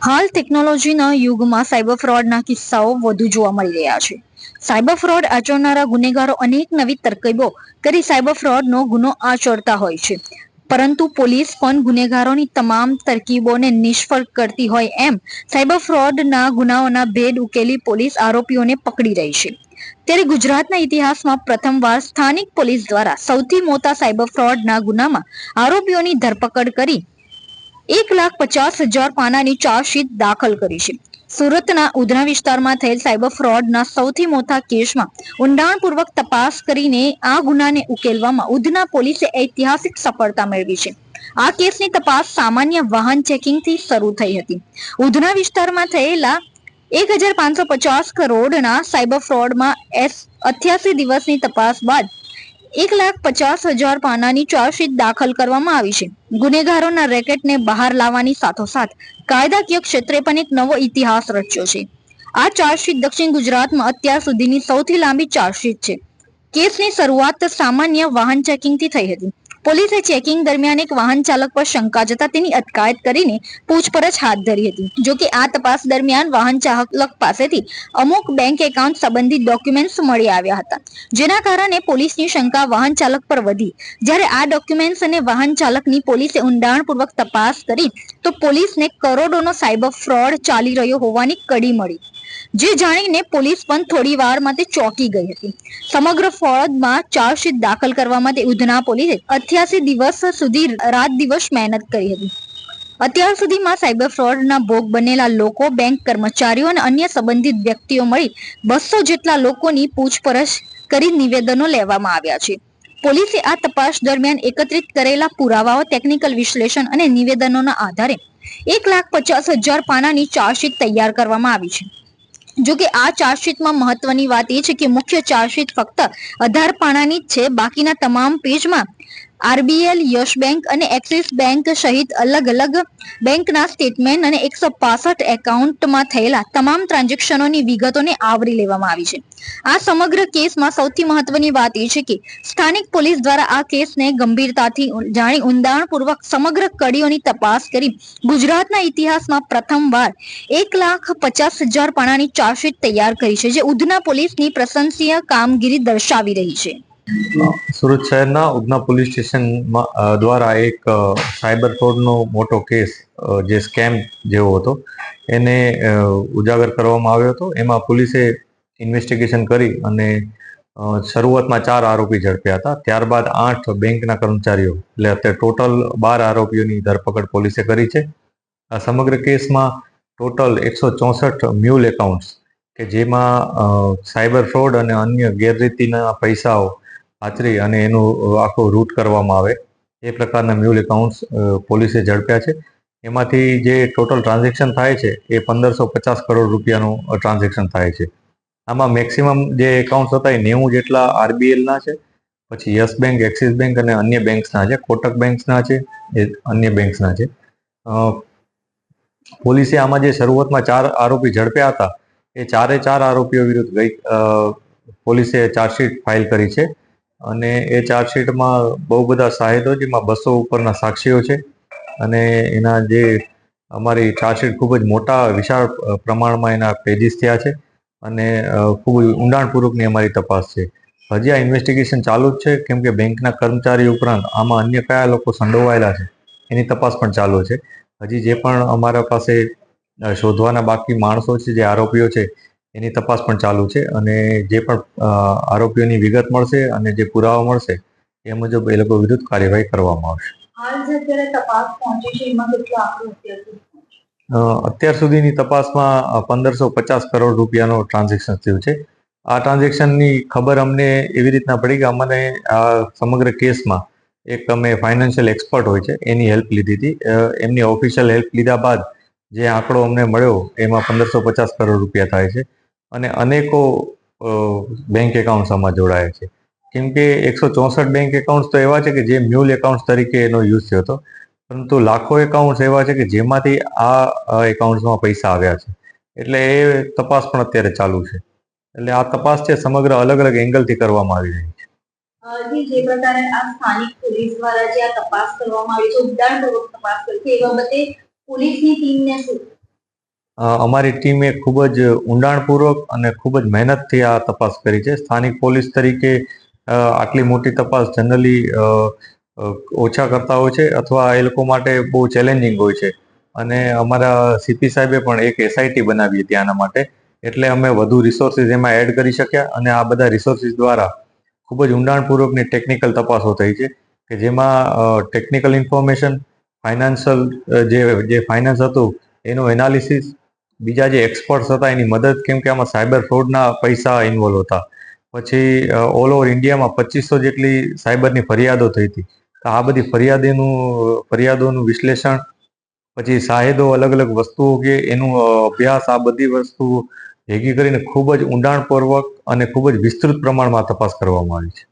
હાલ ટેકનોલોજીના યુગમાં સાયબર ફ્રોડના કિસ્સાઓ વધુ જોવા મળી રહ્યા છે. સાયબર ફ્રોડ આચરનારા ગુનેગારો અનેક નવી તરકીબો કરી સાયબર ફ્રોડનો ગુનો આચરતા હોય છે. પરંતુ પોલીસ પણ ગુનેગારોની તમામ તરકીબોને નિષ્ફળ કરતી હોય એમ સાયબર ફ્રોડના ગુનાઓના ભેદ ઉકેલી પોલીસ આરોપીઓને પકડી રહી છે. ત્યારે ગુજરાતના ઇતિહાસમાં પ્રથમવાર સ્થાનિક પોલીસ દ્વારા સૌથી મોટા સાયબર ફ્રોડના ગુનામાં આરોપીઓની ધરપકડ કરી એક લાખ પચાસ હજાર પાનાની ચાર્જશીટ દાખલ કરી છે. સુરતના ઉધના વિસ્તારમાં થયેલ સાયબર ફ્રોડના સૌથી મોટા કેસમાં ઊંડાણપૂર્વક તપાસ કરીને આ ગુનાને ઉકેલવામાં ઉધના પોલીસે ઐતિહાસિક સફળતા મેળવી છે. આ કેસની તપાસ સામાન્ય વાહન ચેકિંગથી શરૂ થઈ હતી. ઉધના વિસ્તારમાં થયેલા એક હજાર પાંચસો પચાસ કરોડના સાયબર ફ્રોડમાં એસ અઠ્યાસી દિવસની તપાસ બાદ એક લાખ પચાસ હજાર પાનાની ચાર્જશીટ દાખલ કરવામાં આવી છે. ગુનેગારોના રેકેટને બહાર લાવવાની સાથોસાથ કાયદાકીય ક્ષેત્રે પણ એક નવો ઇતિહાસ રચ્યો છે. આ ચાર્જશીટ દક્ષિણ ગુજરાતમાં અત્યાર સુધીની સૌથી લાંબી ચાર્જશીટ છે. કેસની શરૂઆત સામાન્ય વાહન ચેકિંગથી થઈ હતી. પોલીસે ચેકિંગ દરમિયાન એક વાહન ચાલક પર શંકા જતા તેની અટકાયત કરીને પૂછપરછ હાથ ધરી હતી. જો કે આ તપાસ દરમિયાન વાહન ચાલક પાસેથી અમુક બેંક એકાઉન્ટ સંબંધિત ડોક્યુમેન્ટ્સ મળી આવ્યા હતા. જેના કારણે પોલીસની શંકા વાહન ચાલક પર વધી. જ્યારે આ ડોક્યુમેન્ટ્સ અને વાહન ચાલકની પોલીસે ઊંડાણપૂર્વક તપાસ કરી, તો પોલીસને કરોડોનો સાયબર ફ્રોડ ચાલી રહ્યો હોવાની કડી મળી. જે જાણીને પોલીસ પણ થોડી વાર માટે ચોંકી ગઈ હતી. સમગ્ર ફ્રોડમાં ચાર્જશીટ દાખલ કરવા માટે ઉધના પોલીસે અઠ્યાસી દિવસ સુધી રાત દિવસ મહેનત કરી હતી. અત્યાર સુધીમાં સાયબર ફ્રોડના ભોગ બનેલા લોકો, બેંક કર્મચારીઓ અને અન્ય સંબંધિત વ્યક્તિઓ મળી બસો જેટલા લોકોની પૂછપરછ કરી નિવેદનો લેવામાં આવ્યા છે. પોલીસે આ તપાસ દરમિયાન એકત્રિત કરેલા પુરાવાઓ, ટેકનિકલ વિશ્લેષણ અને નિવેદનોના આધારે એક લાખ પચાસ હજાર પાનાની ચાર્જશીટ તૈયાર કરવામાં આવી છે. જો કે આ ચાર્જશીટમાં મહત્વની વાત એ છે કે મુખ્ય ચાર્જશીટ ફક્ત અઢાર પાનાની જ છે, બાકીના તમામ પેજમાં આરબીએલ, યશ બેંક અને એક્સિસ બેંક સહિત અલગ અલગ બેંકના સ્ટેટમેન્ટ અને એકસો પાસઠ એકાઉન્ટમાં થયેલા તમામ ટ્રાન્ઝેક્શનોની વિગતોને આવરી લેવામાં આવી છે. આ સમગ્ર કેસમાં સૌથી મહત્વની વાત એ છે કે સ્થાનિક પોલીસ દ્વારા આ કેસને ગંભીરતાથી જાણી ઊંડાણપૂર્વક સમગ્ર કડીઓની તપાસ કરી ગુજરાતના ઇતિહાસમાં પ્રથમવાર એક લાખ પચાસ હજાર પાણાની ચાર્જશીટ તૈયાર કરી છે, જે ઉધના પોલીસની પ્રશંસીય કામગીરી દર્શાવી રહી છે. સુરત શહેરના ઉધના પોલીસ સ્ટેશન દ્વારા એક સાયબર ફ્રોડનો મોટો કેસ જે સ્કેમ જેવો હતો, એને ઉજાગર કરવામાં આવ્યો હતો. એમાં પોલીસે ઇન્વેસ્ટિગેશન કરી અને શરૂઆતમાં ચાર આરોપી ઝડપ્યા હતા. ત્યારબાદ આઠ બેંકના કર્મચારીઓ, એટલે અત્યારે ટોટલ બાર આરોપીઓની ધરપકડ પોલીસે કરી છે. આ સમગ્ર કેસમાં ટોટલ એકસો ચોસઠ મ્યુલ એકાઉન્ટ્સ, કે જેમાં સાયબર ફ્રોડ અને અન્ય ગેરરીતિના પૈસાઓ આચરી અને એનું આખું રૂટ કરવામાં આવે. એ પ્રકારના મ્યુલ એકાઉન્ટ્સ પોલીસે ઝડપ્યા છે. એમાંથી જે ટોટલ ટ્રાન્ઝેક્શન થાય છે, એ પંદરસો પચાસ કરોડ રૂપિયાનું ટ્રાન્ઝેક્શન થાય છે. આમાં મેક્સિમમ જે એકાઉન્ટ્સ હતા એ નેવું જેટલા આરબીએલના છે, પછી યસ બેંક, એક્સિસ બેંક અને અન્ય બેંક્સના છે. કોટક બેંક્સના છે, એ અન્ય બેંક્સના છે. પોલીસે આમાં જે શરૂઆતમાં ચાર આરોપી ઝડપ્યા હતા, એ ચારે ચાર આરોપીઓ વિરુદ્ધ ગઈ પોલીસે ચાર્જશીટ ફાઇલ કરી છે. અને એ ચાર્જશીટમાં બહુ બધા સાહિદો જેમાં બસો ઉપરના સાક્ષીઓ છે. અને એના જે અમારી ચાર્જશીટ ખૂબ જ મોટા વિશાળ પ્રમાણમાં એના પેજીસ થયા છે અને ખૂબ જ ઊંડાણપૂર્વકની અમારી તપાસ છે. હજી આ ઇન્વેસ્ટિગેશન ચાલુ જ છે, કેમ કે બેંકના કર્મચારી ઉપરાંત આમાં અન્ય કયા લોકો સંડોવાયેલા છે, એની તપાસ પણ ચાલુ છે. હજી જે પણ અમારા પાસે શોધવાના બાકી માણસો છે, જે આરોપીઓ છે એની તપાસ પણ ચાલુ છે અને જે પણ આરોપીઓની વિગત મળશે અને જે પુરાવા મળશે એ મુજબ એ લોકો વિરુદ્ધ કાર્યવાહી કરવામાં આવશે. અત્યાર સુધીની તપાસમાં પંદરસો પચાસ કરોડ રૂપિયાનો ટ્રાન્ઝેક્શન થયું છે. આ ટ્રાન્ઝેક્શનની ખબર અમને એવી રીતના પડી કે અમને આ સમગ્ર કેસમાં એક અમે ફાઇનાન્શિયલ એક્સપર્ટ હોય છે એની હેલ્પ લીધી હતી. એમની ઓફિશિયલ હેલ્પ લીધા બાદ જે આંકડો અમને મળ્યો એમાં પંદરસો પચાસ કરોડ રૂપિયા થાય છે. અને અનેકો બેંક એકાઉન્ટ્સ આમાં જોડાયા છે. કેમ કે એકસો ચોસઠ બેંક એકાઉન્ટ્સ તો એવા છે કે જે મ્યુલ એકાઉન્ટ્સ તરીકે એનો યુઝ થયો હતો. પરંતુ લાખો એકાઉન્ટ્સ એવા છે કે જેમાંથી આ એકાઉન્ટ્સમાં પૈસા આવ્યા છે. એટલે એ તપાસ પણ અત્યારે ચાલુ છે. એટલે આ તપાસ છે સમગ્ર અલગ અલગ એંગલથી કરવામાં આવી રહી છે. પોલીસની ટીમને શું અમારી ટીમે ખૂબ જ ઊંડાણપૂર્વક અને ખૂબ જ મહેનતથી આ તપાસ કરી છે. સ્થાનિક પોલીસ તરીકે આટલી મોટી તપાસ જનરલી ઓછા કરતા હોય છે અથવા એ લોકો માટે બહુ ચેલેન્જિંગ હોય છે. અને અમારા સીપી સાહેબે પણ એક એસઆઈટી બનાવી હતી આના માટે. એટલે અમે વધુ રિસોર્સિસ એમાં એડ કરી શક્યા અને આ બધા રિસોર્સિસ દ્વારા ખૂબ જ ઊંડાણપૂર્વકની ટેકનિકલ તપાસો થઈ છે કે જેમાં ટેકનિકલ ઇન્ફોર્મેશન ફાઇનાન્શિયલ જે જે ફાઇનાન્સ હતું, એનું એનાલિસિસ બીજા જે એક્સપર્ટ્સ હતા, એની મદદ કેમ કે આમાં સાયબર ફ્રોડના પૈસા ઇન્વોલ્વ હતા. પછી ઓલ ઓવર ઇન્ડિયામાં પચીસો જેટલી સાયબરની ફરિયાદો થઈ હતી. તો આ બધી ફરિયાદીનું, ફરિયાદોનું વિશ્લેષણ, પછી સાહેદો અલગ અલગ વસ્તુઓ કે એનું અભ્યાસ, આ બધી વસ્તુઓ ભેગી કરીને ખૂબ જ ઊંડાણપૂર્વક અને ખૂબ જ વિસ્તૃત પ્રમાણમાં તપાસ કરવામાં આવી છે.